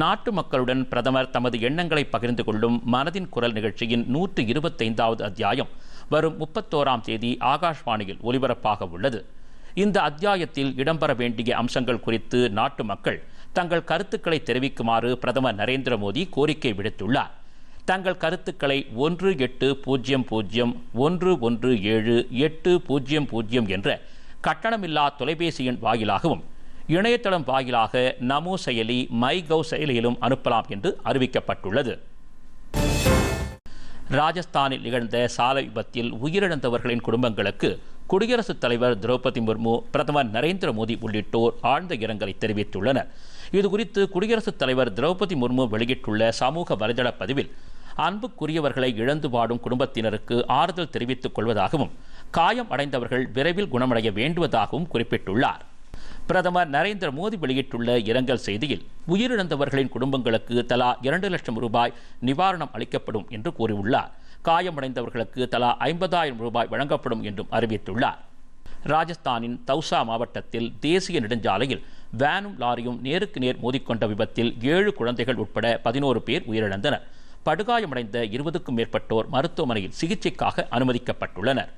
நாட்டு மக்களுடன் பிரதமர் தமது எண்ணங்களை பகிர்ந்து கொள்ளும் மனதின் குரல் நிகழ்ச்சியின் நூற்று இருபத்தைந்தாவது அத்தியாயம் வரும் முப்பத்தோராம் தேதி ஆகாஷ்வாணியில் ஒலிபரப்பாக உள்ளது. இந்த அத்தியாயத்தில் இடம்பெற வேண்டிய அம்சங்கள் குறித்து நாட்டு மக்கள் தங்கள் கருத்துக்களை தெரிவிக்குமாறு பிரதமர் நரேந்திர மோடி கோரிக்கை விடுத்துள்ளார். தங்கள் கருத்துக்களை ஒன்று எட்டு பூஜ்ஜியம் பூஜ்ஜியம் ஒன்று ஒன்று ஏழு எட்டு பூஜ்ஜியம் பூஜ்ஜியம் என்ற கட்டணமில்லா தொலைபேசி எண் வாயிலாகவும் இணையதளம் வாயிலாக நமோ செயலி மை கவ் செயலியிலும் அனுப்பலாம் என்று அறிவிக்கப்பட்டுள்ளது. ராஜஸ்தானில் நிகழ்ந்த சாலை விபத்தில் உயிரிழந்தவர்களின் குடும்பங்களுக்கு குடியரசுத் தலைவர் திரௌபதி முர்மு பிரதமர் நரேந்திர மோடி உள்ளிட்டோர் ஆழ்ந்த இரங்கலை தெரிவித்துள்ளனர். இதுகுறித்து குடியரசுத் தலைவர் திரௌபதி முர்மு வெளியிட்டுள்ள சமூக வலைதள பதிவில் அன்புக்குரியவர்களை இழந்து வாடும் குடும்பத்தினருக்கு ஆறுதல் தெரிவித்துக் கொள்வதாகவும் காயம் அடைந்தவர்கள் விரைவில் குணமடைய வேண்டுவதாகவும் குறிப்பிட்டுள்ளார். பிரதமர் நரேந்திர மோடி வெளியிட்டுள்ள இரங்கல் செய்தியில் உயிரிழந்தவர்களின் குடும்பங்களுக்கு தலா இரண்டு லட்சம் ரூபாய் நிவாரணம் அளிக்கப்படும் என்று கூறியுள்ளார். காயமடைந்தவர்களுக்கு தலா ஐம்பதாயிரம் ரூபாய் வழங்கப்படும் என்றும் அறிவித்துள்ளார். ராஜஸ்தானின் தௌசா மாவட்டத்தில் தேசிய நெடுஞ்சாலையில் வேனும் லாரியும் நேருக்கு நேர் மோதிக்கொண்ட விபத்தில் ஏழு குழந்தைகள் உட்பட பதினோரு பேர் உயிரிழந்தனர். படுகாயமடைந்த இருபதுக்கும் மேற்பட்டோர் மருத்துவமனையில் சிகிச்சைக்காக அனுமதிக்கப்பட்டுள்ளனர்.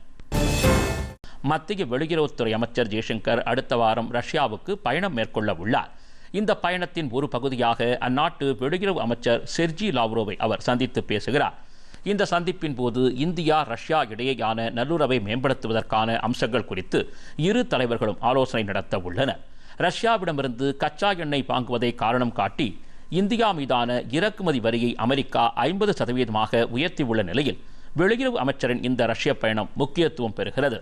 மத்திய வெளியுறவுத்துறை அமைச்சர் ஜெய்சங்கர் அடுத்த வாரம் ரஷ்யாவுக்கு பயணம் மேற்கொள்ள உள்ளார். இந்த பயணத்தின் ஒரு பகுதியாக அந்நாட்டு வெளியுறவு அமைச்சர் செர்ஜி லாவ்ரோவை அவர் சந்தித்து பேசுகிறார். இந்த சந்திப்பின் போது இந்தியா ரஷ்யா இடையேயான நல்லுறவை மேம்படுத்துவதற்கான அம்சங்கள் குறித்து இரு தலைவர்களும் ஆலோசனை நடத்த உள்ளனர். ரஷ்யாவிடமிருந்து கச்சா எண்ணெய் வாங்குவதை காரணம் காட்டி இந்தியா மீதான இறக்குமதி வரியை அமெரிக்கா ஐம்பது சதவீதமாக உயர்த்தியுள்ள நிலையில் வெளியுறவு அமைச்சரின் இந்த ரஷ்ய பயணம் முக்கியத்துவம் பெறுகிறது.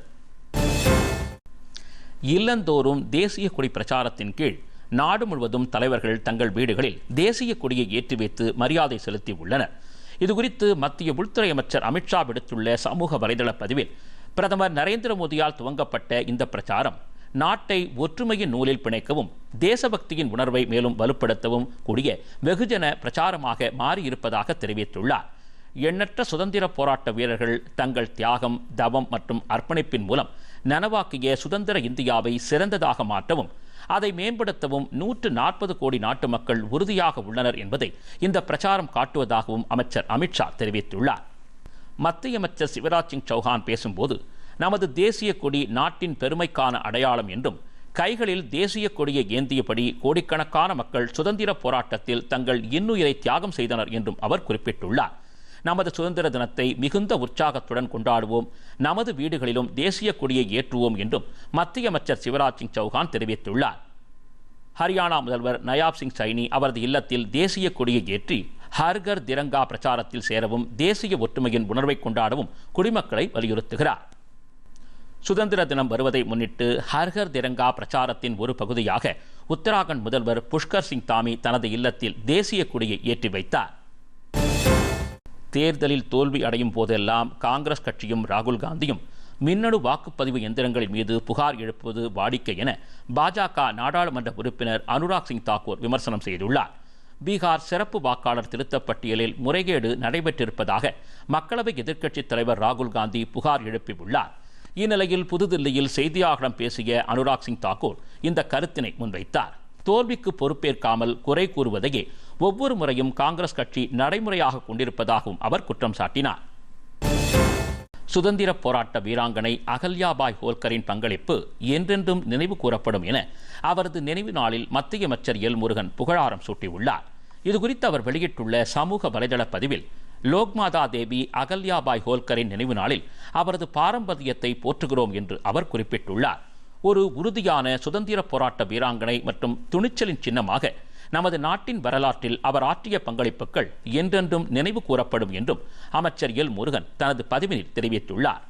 இல்லந்தோறும் தேசிய கொடி பிரச்சாரத்தின் கீழ் நாடு முழுவதும் தலைவர்கள் தங்கள் வீடுகளில் தேசிய கொடியை ஏற்றி வைத்து மரியாதை செலுத்தி உள்ளனர் இதுகுறித்து மத்திய உள்துறை அமைச்சர் அமித்ஷா விடுத்துள்ள சமூக வலைதள பதிவில் பிரதமர் நரேந்திர மோடியால் துவங்கப்பட்ட இந்த பிரச்சாரம் நாட்டை ஒற்றுமையின் நூலில் பிணைக்கவும் தேசபக்தியின் உணர்வை மேலும் வலுப்படுத்தவும் கூடிய வெகுஜன பிரச்சாரமாக மாறியிருப்பதாக தெரிவித்துள்ளார். எண்ணற்ற சுதந்திர போராட்ட வீரர்கள் தங்கள் தியாகம் தவம் மற்றும் அர்ப்பணிப்பின் மூலம் நனவாக்கிய சுதந்திர இந்தியாவை சிறந்ததாக மாற்றவும் அதை மேம்படுத்தவும் நூற்று நாற்பது கோடி நாட்டு மக்கள் உறுதியாக உள்ளனர் என்பதை இந்த பிரச்சாரம் காட்டுவதாகவும் அமைச்சர் அமித்ஷா தெரிவித்துள்ளார். மத்திய அமைச்சர் சிவராஜ் சிங் சௌஹான் பேசும்போது நமது தேசிய கொடி நாட்டின் பெருமைக்கான அடையாளம் என்றும் கைகளில் தேசிய கொடியை ஏந்தியபடி கோடிக்கணக்கான மக்கள் சுதந்திர போராட்டத்தில் தங்கள் இன்னுயிரை தியாகம் செய்தனர் என்றும் அவர் குறிப்பிட்டுள்ளார். நமது சுதந்திர தினத்தை மிகுந்த உற்சாகத்துடன் கொண்டாடுவோம். நமது வீடுகளிலும் தேசிய கொடியை ஏற்றுவோம் என்றும் மத்திய அமைச்சர் சிவராஜ் சிங் சௌஹான் தெரிவித்துள்ளார். ஹரியானா முதல்வர் நயாப் சிங் சைனி அவரது இல்லத்தில் தேசிய கொடியை ஏற்றி ஹர்கர் திரங்கா பிரச்சாரத்தில் சேரவும் தேசிய ஒற்றுமையின் உணர்வை கொண்டாடவும் குடிமக்களை வலியுறுத்துகிறார். சுதந்திர தினம் வருவதை முன்னிட்டு ஹர்ஹர் திரங்கா பிரச்சாரத்தின் ஒரு பகுதியாக உத்தராகண்ட் முதல்வர் புஷ்கர் சிங் தாமி தனது இல்லத்தில் தேசிய கொடியை ஏற்றி வைத்தார். தேர்தலில் தோல்வி அடையும் போதெல்லாம் காங்கிரஸ் கட்சியும் ராகுல் காந்தியும் மின்னணு வாக்குப்பதிவு எந்திரங்களின் மீது புகார் எழுப்புவது வாடிக்கை என பாஜக நாடாளுமன்ற உறுப்பினர் அனுராக் சிங் தாக்கூர் விமர்சனம் செய்துள்ளார். பீகார் சிறப்பு வாக்காளர் திருத்தப் பட்டியலில் முறைகேடு நடைபெற்றிருப்பதாக மக்களவை எதிர்க்கட்சித் தலைவர் ராகுல் காந்தி புகார் எழுப்பியுள்ளார். இந்நிலையில் புதுதில்லியில் செய்தியாளர்களிடம் பேசிய அனுராக் சிங் தாக்கூர் இந்த கருத்தினை முன்வைத்தார். தோல்விக்கு பொறுப்பேற்காமல் குறை கூறுவதையே ஒவ்வொரு முறையும் காங்கிரஸ் கட்சி நடைமுறையாக கொண்டிருப்பதாகவும் அவர் குற்றம் சாட்டினார். சுதந்திர போராட்ட வீராங்கனை அகல்யாபாய் ஹோல்கரின் பங்களிப்பு என்றென்றும் நினைவு கூறப்படும் என அவரது நினைவு நாளில் மத்திய அமைச்சர் எல் முருகன் புகழாரம் சூட்டியுள்ளார். இதுகுறித்து அவர் வெளியிட்டுள்ள சமூக வலைதள பதிவில் லோக்மாதா தேவி அகல்யாபாய் ஹோல்கரின் நினைவு நாளில் அவரது பாரம்பரியத்தை போற்றுகிறோம் என்று அவர் குறிப்பிட்டுள்ளார். ஒரு உறுதியான சுதந்திர போராட்ட வீராங்கனை மற்றும் துணிச்சலின் சின்னமாக நமது நாட்டின் வரலாற்றில் அவர் ஆற்றிய பங்களிப்புகள் என்றென்றும் நினைவு கூறப்படும் என்றும் அமைச்சர் எல் முருகன் தனது பதிவினில் தெரிவித்துள்ளார்.